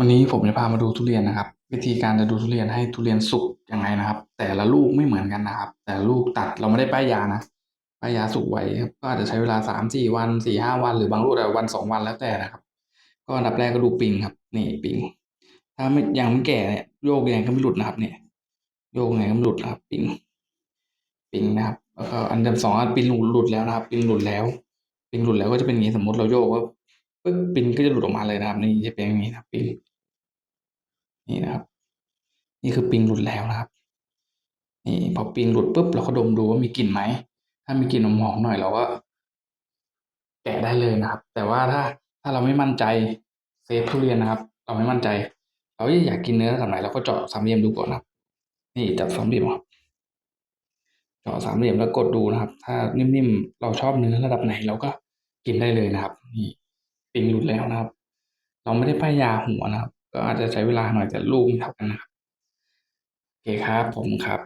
วันนี้ผมจะพามาดูทุเรียนนะครับ วิธีการจะดูทุเรียนให้ทุเรียนสุกยังไงนะครับ แต่ละลูกไม่เหมือนกันนะครับ แต่ละลูกตัดเราไม่ได้ป้ายยานะป้ายยาสุกไว้ครับก็อาจจะใช้เวลาสามสี่วันสี่ห้าวัน หรือบางลูกอาจจะวันสองวันแล้วแต่นะครับ ก็อันดับแรกก็ดูปิงครับ นี่ปิง ถ้าไม่ยังไม่แก่เนี่ยโยกยังไงก็ไม่หลุดนะครับ เนี่ย โยกยังไงก็ไม่หลุดนะครับ ปิงปิงนะครับแล้วก็อันดับสองอันปิงหลุดหลุดแล้วนะครับ ปิงหลุดแล้วปิงหลุดแล้วก็จะเป็นอย่างนี้สมมติเราโยกว่า ปึ๊บปิงก็จะหลุดออกมาเลยนะครับ นี่จะเป็นอย่างนี้นะครับปิงนี่นะครับ นี่คือปิงหลุดแล้วนะครับ นี่พอปิงหลุดปุ๊บเราก็ดมดูว่ามีกลิ่นไหมถ้ามีกลิ่นหอมๆหน่อยเราก็แกะได้เลยนะครับ แต่ว่าถ้าถ้าเราไม่มั่นใจเซฟทุเรียนนะครับ เราไม่มั่นใจ เราอยากกินเนื้อระดับไหนเราก็เจาะสามเหลี่ยมดูก่อนนะครับ นี่จับสามเหลี่ยมครับเจาะสามเหลี่ยมแล้วกดดูนะครับ ถ้านิ่มๆเราชอบเนื้อระดับไหนเราก็กินได้เลยนะครับ นี่ งหลุดแล้วนะครับ เราไม่ได้ป้ายยาหัวนะครับ ก็อาจจะใช้เวลาหน่อยแต่ลูกไม่เท่ากันนะครับโอเคครับผมครับ